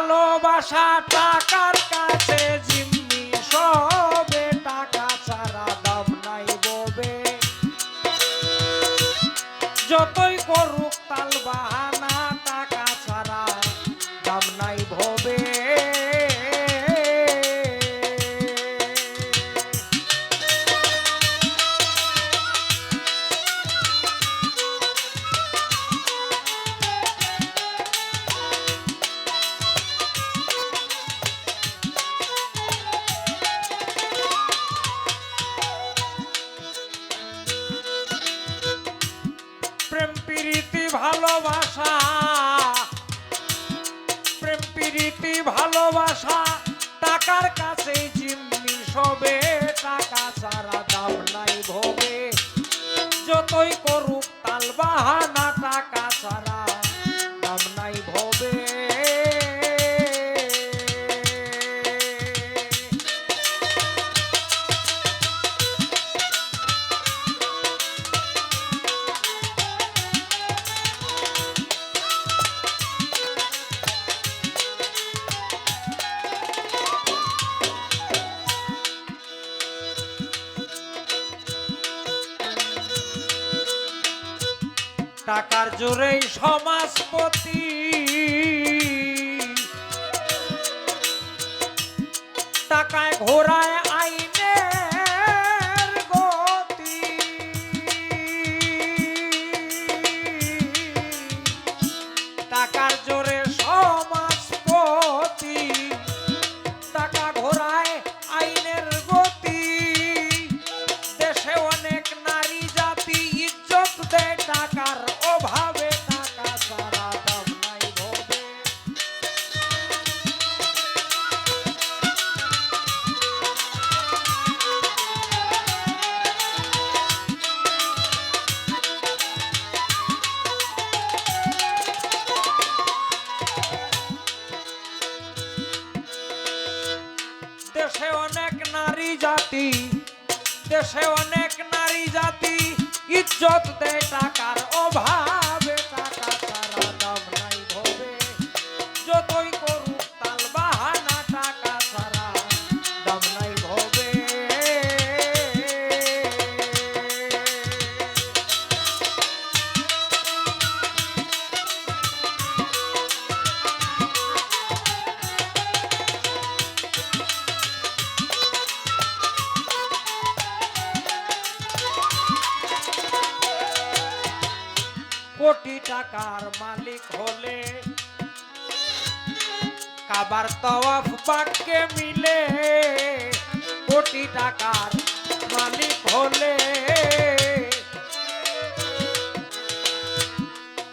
ভালোবাসা টাকার কাছে জিম্মি সবে টাকা ছাড়া দাম নাই ববে। যতই করুক তাল বাহানা ভালোবাসা। প্রেম, প্রীতি, ভালোবাসা, টাকার কাছে জিম্মি সবে। টাকা সারা দাম নাই ভোগে। যতই করুক তাল বাহানা, টাকা ছাড়া টাকার জোরেই সমাজপতি। টাকায় ঘোরায় আইনের জাতি দেশে অনেক নারী জাতি ইজ্জত দেয় টাকার অভাবে। কোটি টাকার মালিক হলে কাবার তওয়াফ বাক্যে মিলে। কোটি টাকার মালিক হলে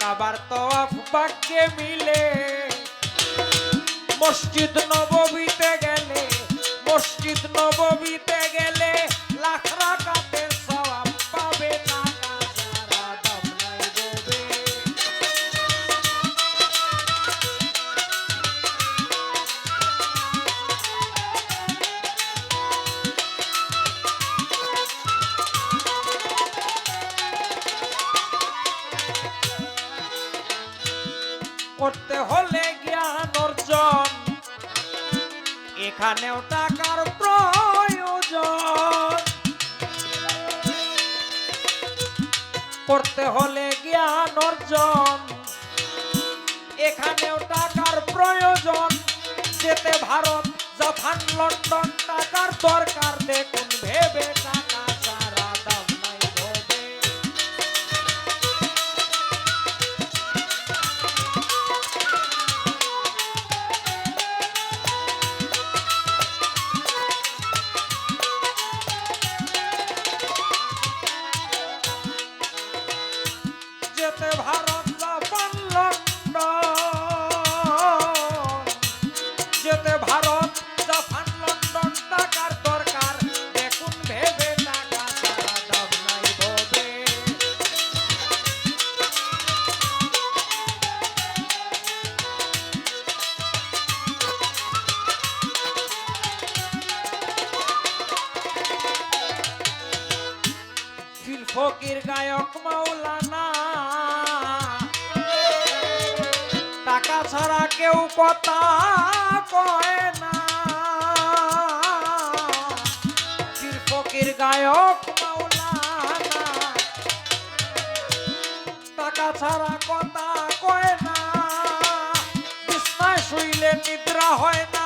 কাবার তওয়াফ বাক্যে মিলে। মসজিদ নববীতে গেলে, মসজিদ নববীতে গেলে হলে জ্ঞান অর্জন, এখানেও টাকার প্রয়োজন। করতে হলে জ্ঞান অর্জন, এখানেও টাকার প্রয়োজন। যেতে ভারত, জাপান, লন্ডন, টাকার দরকার, দেখুন ভেবে টাকা। ফকির গায়ক মাওলানা। টাকা ছাড়া কেউ কথা কয় না। পীর ফকির গায়ক মাওলানা। টাকা ছাড়া কথা কয় না। বিছনায় শুইলে নিদ্রা হয় না।